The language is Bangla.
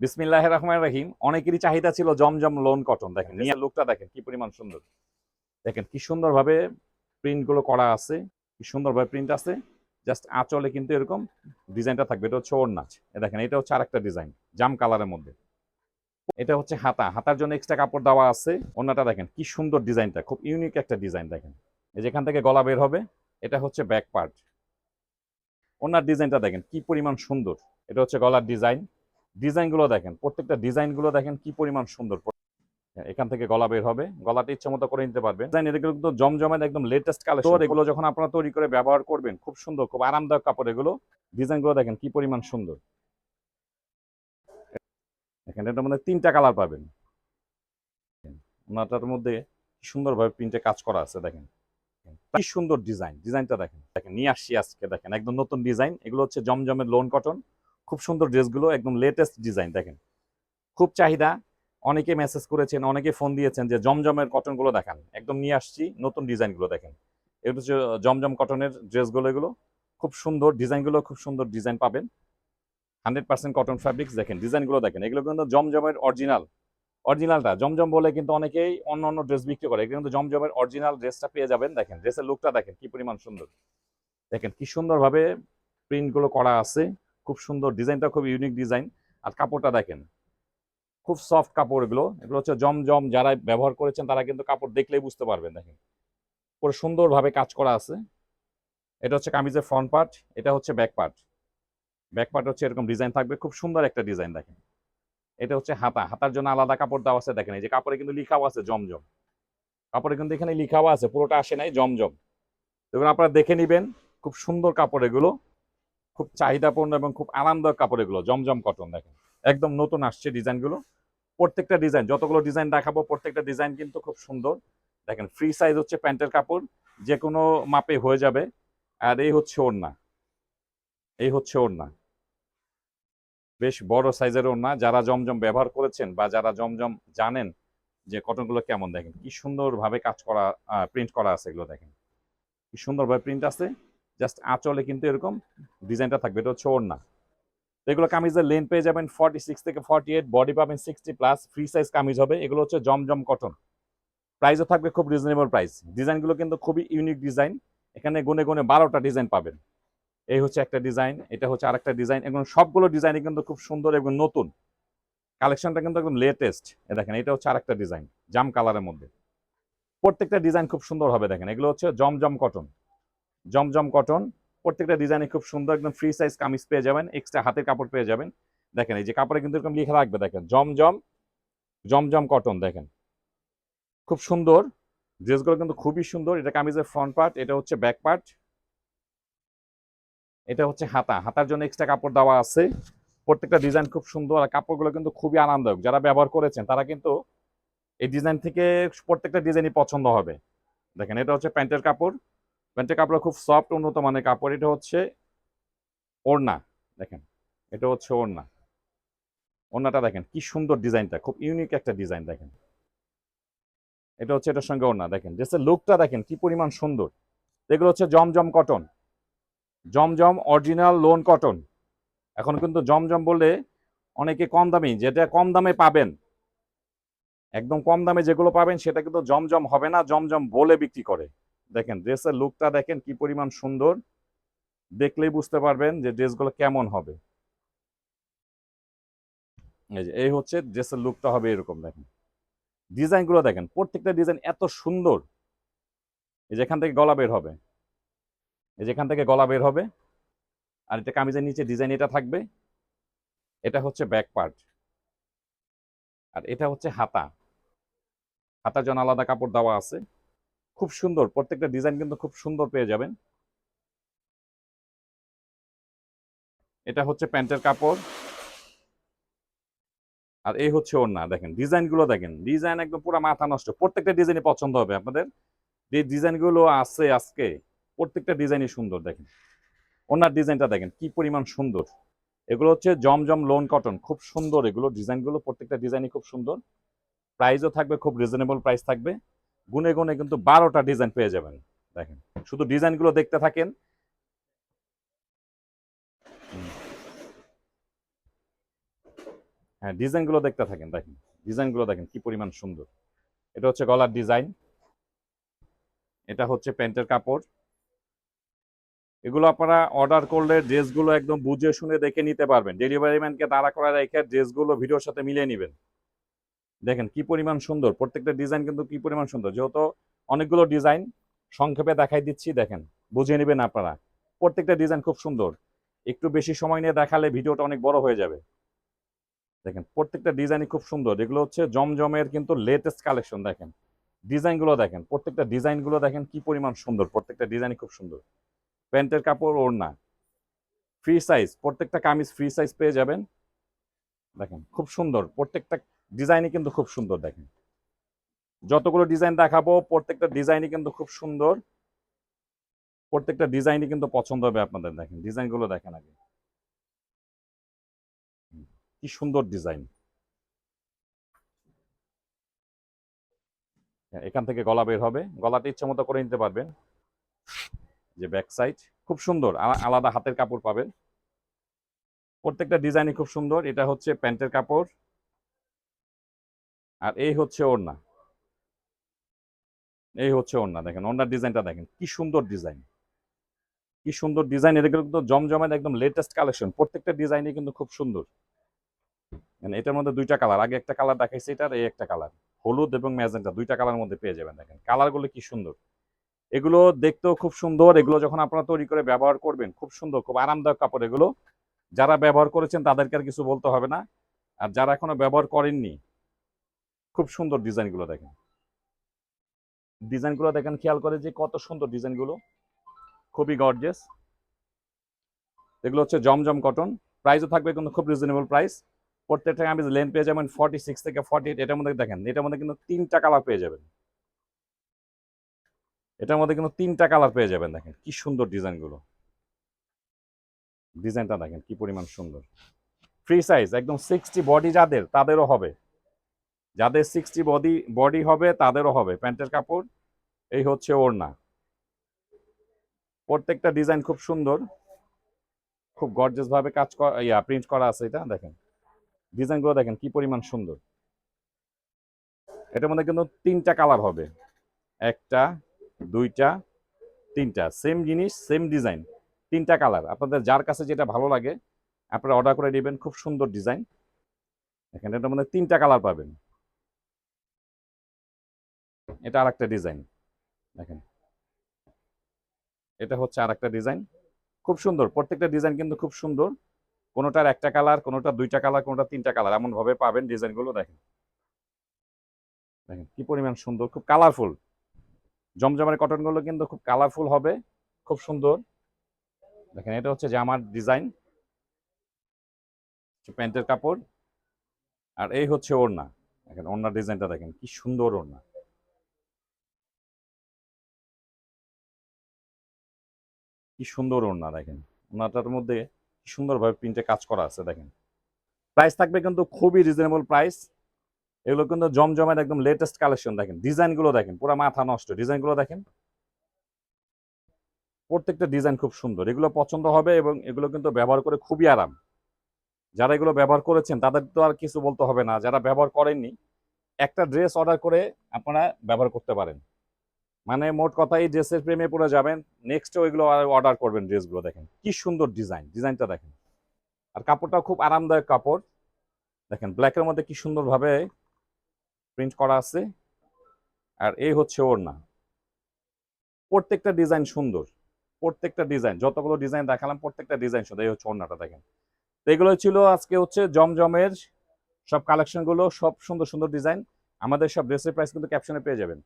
বিসমিল্লাহ রহমান রাহিম। অনেকেরই চাহিদা ছিল জমজম লোন কটন দেখেন নিয়ে লুকটা দেখেন কি পরিমাণ সুন্দর। দেখেন কি সুন্দরভাবে প্রিন্টগুলো করা আছে কি সুন্দরভাবে প্রিন্ট আছে। জাস্ট আঁচলে কিন্তু এরকম ডিজাইনটা থাকবে। এটা হচ্ছে ওর নাচ দেখেন এটা হচ্ছে আরেকটা ডিজাইন জাম কালারের মধ্যে। এটা হচ্ছে হাতা। হাতার জন্য এক্সট্রা কাপড় দেওয়া আছে। অন্যটা দেখেন কি সুন্দর ডিজাইনটা। খুব ইউনিক একটা ডিজাইন দেখেন। এই যেখান থেকে গলা বের হবে এটা হচ্ছে ব্যাক পার্ট ওনার ডিজাইনটা দেখেন কি পরিমাণ সুন্দর। এটা হচ্ছে গলার ডিজাইন। ডিজাইনগুলো দেখেন প্রত্যেকটা ডিজাইনগুলো দেখেন কি পরিমাণ সুন্দর। এখান থেকে গলা বের হবে গলাটা ইচ্ছা মতো করে নিতে পারবেন। ডিজাইন এগুলো কিন্তু জমজমের একদম লেটেস্ট কালেকশন এগুলো যখন আপনারা তৈরি করে ব্যবহার করবেন খুব সুন্দর খুব আরামদায়ক কাপড় এগুলো। ডিজাইনগুলো দেখেন কি পরিমাণ সুন্দর। এখানে এটার মধ্যে তিনটা কালার পাবেন। ওনাটার মধ্যে কি সুন্দরভাবে প্রিন্টে কাজ করা আছে দেখেন। কি সুন্দর ডিজাইন ডিজাইনটা দেখেন। দেখেন নিয়ে আসছি আজকে দেখেন একদম নতুন ডিজাইন এগুলো হচ্ছে জমজমের লোন কটন খুব সুন্দর ড্রেসগুলো, একদম লেটেস্ট ডিজাইন দেখেন। খুব চাহিদা। অনেকে মেসেজ করেছেন, অনেকে ফোন দিয়েছেন যে জমজমের কটনগুলো দেখান। একদম নিয়ে আসছি, নতুন ডিজাইনগুলো দেখেন। এগুলো হচ্ছে জমজম কটনের ড্রেসগুলো এগুলো। খুব সুন্দর ডিজাইনগুলো খুব সুন্দর ডিজাইন পাবেন। হান্ড্রেড পার্সেন্ট কটন ফ্যাব্রিক্স দেখেন ডিজাইনগুলো দেখেন। এগুলো কিন্তু জমজমের অরিজিনাল অরিজিনালটা জমজম বলে কিন্তু অনেকেই অন্য অন্য ড্রেস বিক্রি করে। এগুলো কিন্তু জমজমের অরিজিনাল ড্রেসটা পেয়ে যাবেন, দেখেন। ড্রেসের লুকটা দেখেন, কি পরিমাণ সুন্দর। দেখেন, কি সুন্দরভাবে প্রিন্টগুলো করা আছে। খুব সুন্দর, ডিজাইনটা খুব ইউনিক ডিজাইন আর কাপড়টা দেখেন, খুব সফট কাপড় এগুলো। এগুলো হচ্ছে জমজম, যারা ব্যবহার করেছেন তারা কিন্তু কাপড় দেখলেই বুঝতে পারবেন, দেখেন। পুরো সুন্দরভাবে কাজ করা আছে। এটা হচ্ছে কামিজের ফ্রন্ট পার্ট এটা হচ্ছে ব্যাক পার্ট ব্যাক পার্ট হচ্ছে এরকম ডিজাইন থাকবে, খুব সুন্দর একটা ডিজাইন দেখেন। এটা হচ্ছে হাতা, হাতার জন্য আলাদা কাপড় দেওয়া আছে, দেখেন। এই যে কাপড়ে কিন্তু লিখাও আছে জমজম। কাপড়ে কিন্তু এখানে লিখাও আছে, পুরোটা আসে নাই, জমজম। এগুলো আপনারা দেখে নেবেন, খুব সুন্দর কাপড় এগুলো। খুব চাহিদাপূর্ণ এবং খুব আরামদায়ক কাপড় এগুলো, জমজম কটন দেখেন। একদম নতুন আসছে ডিজাইনগুলো। প্রত্যেকটা ডিজাইন, যতগুলো ডিজাইন দেখাবো, প্রত্যেকটা ডিজাইন কিন্তু খুব সুন্দর। দেখেন ফ্রি সাইজ হচ্ছে প্যান্টের কাপড় যে কোনো মাপে হয়ে যাবে। আর এই হচ্ছে ওড়না। এই হচ্ছে ওড়না। বেশ বড় সাইজের ওড়না। যারা জমজম ব্যবহার করেছেন বা যারা জমজম জানেন যে কটনগুলো কেমন, দেখেন, কি সুন্দরভাবে কাজ করা প্রিন্ট করা আছে এগুলো, দেখেন। কি সুন্দরভাবে প্রিন্ট আছে। জাস্ট আঁচলে কিন্তু এরকম ডিজাইনটা থাকবে, এটা হচ্ছে তো এগুলো কামিজের লেন পেয়ে যাবেন ফর্টি সিক্স থেকে ফর্টি এইট বডি পাবেন sixty plus free size kameez হবে, এগুলো হচ্ছে জমজম কটন প্রাইসও থাকবে খুব রিজনেবল প্রাইস ডিজাইনগুলো কিন্তু খুবই ইউনিক ডিজাইন এখানে গুনে গুনে বারোটা ডিজাইন পাবেন। এই হচ্ছে একটা ডিজাইন এটা হচ্ছে আরেকটা ডিজাইন এবং সবগুলো ডিজাইনই কিন্তু খুব সুন্দর এবং নতুন। কালেকশনটা কিন্তু একদম লেটেস্ট এ দেখেন, এটা হচ্ছে আরেকটা ডিজাইন জাম কালারের মধ্যে। প্রত্যেকটা ডিজাইন খুব সুন্দর হবে, দেখেন। এগুলো হচ্ছে জমজম কটন জমজম কটন। প্রত্যেকটা ডিজাইনে খুব সুন্দর, একদম ফ্রি সাইজ কামিজ পেয়ে যাবেন এক্সট্রা হাতের কাপড় পেয়ে যাবেন। দেখেন, এই যে কাপড়ে কিন্তু এরকম লিখে রাখবে দেখেন, জমজম জমজম কটন, দেখেন। খুব সুন্দর, ড্রেসগুলো কিন্তু খুবই সুন্দর। এটা কামিজের ফ্রন্ট পার্ট এটা হচ্ছে ব্যাক পার্ট এটা হচ্ছে হাতা, হাতার জন্য এক্সট্রা কাপড় দেওয়া আছে। প্রত্যেকটা ডিজাইন খুব সুন্দর, আর কাপড়গুলো কিন্তু খুবই আনন্দদায়ক যারা ব্যবহার করেছেন, তারা কিন্তু এই ডিজাইন থেকে প্রত্যেকটা ডিজাইনই পছন্দ হবে। দেখেন, এটা হচ্ছে প্যান্টের কাপড়। প্যান্টের কাপড় খুব সফট উন্নত মানের কাপড়। এটা হচ্ছে ওড়না, দেখেন। এটা হচ্ছে ওড়না। ওড়নাটা দেখেন, কি সুন্দর ডিজাইনটা, খুব ইউনিক একটা ডিজাইন, দেখেন। এটা হচ্ছে এটার সঙ্গে ওড়না, দেখেন। যে লুকটা দেখেন, কি পরিমাণ সুন্দর। এগুলো হচ্ছে জমজম কটন জমজম অরিজিনাল লোন কটন এখন কিন্তু জমজম বললে অনেকে কম দামি, যেটা কম দামে পাবেন। একদম কম দামে যেগুলো পাবেন, সেটা কিন্তু জমজম হবে না, জমজম বলে বিক্রি করে। দেখেন ড্রেসের লুকটা দেখেন কি পরিমাণ সুন্দর। দেখলেই বুঝতে পারবেন যে ড্রেসগুলো কেমন হবে। এই যে, এই হচ্ছে ড্রেসের লুকটা হবে এরকম, দেখেন। ডিজাইনগুলো দেখেন, প্রত্যেকটা ডিজাইন এত সুন্দর। এই যেখান থেকে গলা বের হবে। এই যেখান থেকে গলা বের হবে। আর এটা কামিজের নিচে ডিজাইন এটা থাকবে। এটা হচ্ছে ব্যাক পার্ট আর এটা হচ্ছে হাতা। হাতার জন্য আলাদা কাপড় দেওয়া আছে। খুব সুন্দর। প্রত্যেকটা ডিজাইন কিন্তু খুব সুন্দর পেয়ে যাবেন। এটা হচ্ছে প্যান্টের কাপড়। আর এই হচ্ছে ওড়না, দেখেন, ডিজাইনগুলো দেখেন। ডিজাইন একদম পুরো মাথা নষ্ট। প্রত্যেকটা ডিজাইনই পছন্দ হবে আপনাদের। যে ডিজাইনগুলো আছে আজকে, প্রত্যেকটা ডিজাইনই সুন্দর, দেখেন। ওনার ডিজাইনটা দেখেন, কি পরিমাণ সুন্দর। এগুলো হচ্ছে জমজম লোন কটন, খুব সুন্দর এগুলো। ডিজাইনগুলো প্রত্যেকটা ডিজাইনই খুব সুন্দর। প্রাইসও থাকবে, খুব রিজনেবল প্রাইস থাকবে। গুনে গুনে কিন্তু বারোটা ডিজাইন পেয়ে যাবেন। দেখেন, শুধু ডিজাইনগুলো দেখতে থাকেন। হ্যাঁ ডিজাইনগুলো দেখতে থাকেন, দেখেন। ডিজাইনগুলো দেখেন, কি পরিমাণ সুন্দর। এটা হচ্ছে গলার ডিজাইন এটা হচ্ছে প্যান্টের কাপড়। এগুলো আপনারা অর্ডার করলে ড্রেসগুলো একদম বুঝে শুনে দেখে নিতে পারবেন। ডেলিভারি ম্যানকে দাঁড়া করা রেখে ড্রেসগুলো ভিডিওর সাথে মিলিয়ে নেবেন। দেখেন কি পরিমাণ সুন্দর, প্রত্যেকটা ডিজাইন কিন্তু কি পরিমাণ সুন্দর। যেহেতু অনেকগুলো ডিজাইন সংক্ষেপে দেখাই দিচ্ছি, দেখেন বুঝে নেবেন আপনারা। প্রত্যেকটা ডিজাইন খুব সুন্দর। একটু বেশি সময় নিয়ে দেখালে ভিডিওটা অনেক বড় হয়ে যাবে। দেখেন, প্রত্যেকটা ডিজাইনই খুব সুন্দর। এগুলো হচ্ছে জমজমের কিন্তু লেটেস্ট কালেকশন দেখেন। ডিজাইনগুলো দেখেন, প্রত্যেকটা ডিজাইনগুলো দেখেন কি পরিমাণ সুন্দর। প্রত্যেকটা ডিজাইনই খুব সুন্দর। প্যান্টের কাপড়, ওড়না। ফ্রি সাইজ প্রত্যেকটা কামিজ ফ্রি সাইজ পেয়ে যাবেন। দেখেন, খুব সুন্দর। প্রত্যেকটা ডিজাইনই কিন্তু খুব সুন্দর দেখেন। যতগুলো ডিজাইন দেখাবো, প্রত্যেকটা ডিজাইনই কিন্তু খুব সুন্দর। প্রত্যেকটা ডিজাইনই কিন্তু পছন্দ হবে আপনাদের দেখেন। ডিজাইনগুলো দেখেন আগে। কি সুন্দর ডিজাইন এখান থেকে গলা বের হবে। গলাটা ইচ্ছা মতো করে নিতে পারবেন। যে ব্যাক সাইড খুব সুন্দর। আলাদা হাতের কাপড় পাবেন। প্রত্যেকটা ডিজাইনই খুব সুন্দর। এটা হচ্ছে প্যান্টের কাপড়। আর এই হচ্ছে ওড়না। এই হচ্ছে ওড়না, দেখেন, ওড়নার ডিজাইনটা দেখেন, কি সুন্দর ডিজাইন। কি সুন্দর ডিজাইন এটা কিন্তু জমজমের একদম লেটেস্ট কালেকশন প্রত্যেকটা ডিজাইনই কিন্তু খুব সুন্দর। মানে এটার মধ্যে দুইটা কালার আগে একটা কালার দেখাইছি এটার, এই একটা কালার হলুদ এবং ম্যাজেন্টা, দুইটা কালার মধ্যে পেয়ে যাবেন, দেখেন কালারগুলো কি সুন্দর। এগুলো দেখতেও খুব সুন্দর, এগুলো যখন আপনারা তৈরি করে ব্যবহার করবেন, খুব সুন্দর, খুব আরামদায়ক কাপড় এগুলো। যারা ব্যবহার করেছেন তাদেরকে আর কিছু বলতে হবে না। আর যারা এখনও ব্যবহার করেননি খুব সুন্দর ডিজাইনগুলো দেখেন। ডিজাইনগুলো দেখেন, খেয়াল করে যে কত সুন্দর ডিজাইনগুলো। খুবই গর্জেস এগুলো হচ্ছে জমজম কটন প্রাইসও থাকবে কিন্তু খুব রিজনেবল প্রাইস প্রত্যেকটা আমি লেন পেয়ে যাবেন ফর্টি সিক্স থেকে ফর্টি এইট এটার মধ্যে দেখেন, এটার মধ্যে কিন্তু তিনটা কালার পেয়ে যাবেন। এটার মধ্যে কিন্তু তিনটা কালার পেয়ে যাবেন, দেখেন কি সুন্দর ডিজাইনগুলো। ডিজাইনটা দেখেন কি পরিমাণ সুন্দর। ফ্রি সাইজ একদম সিক্সটি বডি যাদের, তাদেরও হবে। যাদের সিক্সটি বডি বডি হবে, তাদেরও হবে। প্যান্টের কাপড়, এই হচ্ছে ওড়না। প্রত্যেকটা ডিজাইন খুব সুন্দর। খুব গর্জেস ভাবে কাজ করা ইয়া প্রিন্ট করা আছে এটা, দেখেন। ডিজাইনগুলো দেখেন, কি পরিমাণ সুন্দর। এটার মধ্যে কিন্তু তিনটা কালার হবে। একটা, দুইটা, তিনটা। সেম জিনিস সেম ডিজাইন তিনটা কালার আপনাদের যার কাছে যেটা ভালো লাগে, আপনারা অর্ডার করে নেবেন। খুব সুন্দর ডিজাইন দেখেন, এটার মধ্যে তিনটা কালার পাবেন। এটা আর একটা ডিজাইন। দেখেন। এটা হচ্ছে আর একটা ডিজাইন। খুব সুন্দর। প্রত্যেকটা ডিজাইন কিন্তু খুব সুন্দর। কোনোটার একটা কালার কোনোটা দুইটা কালার কোনোটা তিনটা কালার। এমন ভাবে পাবেন ডিজাইনগুলো, দেখেন। দেখেন, কি পরিমাণ সুন্দর, খুব কালারফুল জমজমের কটনগুলো কিন্তু খুব কালারফুল হবে। খুব সুন্দর। দেখেন, এটা হচ্ছে জামার ডিজাইন। প্যান্টের কাপড়। আর এই হচ্ছে ওড়না। দেখেন, ওড়নার ডিজাইনটা দেখেন, কি সুন্দর ওড়না। কি সুন্দর ওড়না দেখেন। ওড়নাটার মধ্যে কি সুন্দরভাবে প্রিন্টে কাজ করা আছে দেখেন। প্রাইস থাকবে কিন্তু খুবই রিজনেবল প্রাইস এগুলো কিন্তু জমজমের একদম লেটেস্ট কালেকশন দেখেন। ডিজাইনগুলো দেখেন, পুরো মাথা নষ্ট। ডিজাইনগুলো দেখেন। প্রত্যেকটা ডিজাইন খুব সুন্দর। এগুলো পছন্দ হবে এবং এগুলো কিন্তু ব্যবহার করে খুবই আরাম। যারা এগুলো ব্যবহার করেছেন, তাদের তো আর কিছু বলতে হবে না। যারা ব্যবহার করেননি, একটা ড্রেস অর্ডার করে আপনারা ব্যবহার করতে পারেন। মানে মোট কথা এই ড্রেসের প্রেমে পড়ে যাবেন। নেক্সট ওইগুলো অর্ডার করবেন ড্রেসগুলো দেখেন। কি সুন্দর ডিজাইন ডিজাইনটা দেখেন। আর কাপড়টাও খুব আরামদায়ক কাপড়। দেখেন ব্ল্যাকের মধ্যে কি সুন্দরভাবে প্রিন্ট করা আছে। আর এই হচ্ছে ওড়না। প্রত্যেকটা ডিজাইন সুন্দর। প্রত্যেকটা ডিজাইন যতগুলো ডিজাইন দেখালাম, প্রত্যেকটা ডিজাইন সুন্দর। এই হচ্ছে ওড়নাটা দেখেন। তো এগুলো ছিল আজকে হচ্ছে জমজমের সব কালেকশনগুলো সব সুন্দর সুন্দর ডিজাইন আমাদের সব ড্রেসের প্রাইস কিন্তু ক্যাপশনে পেয়ে যাবেন।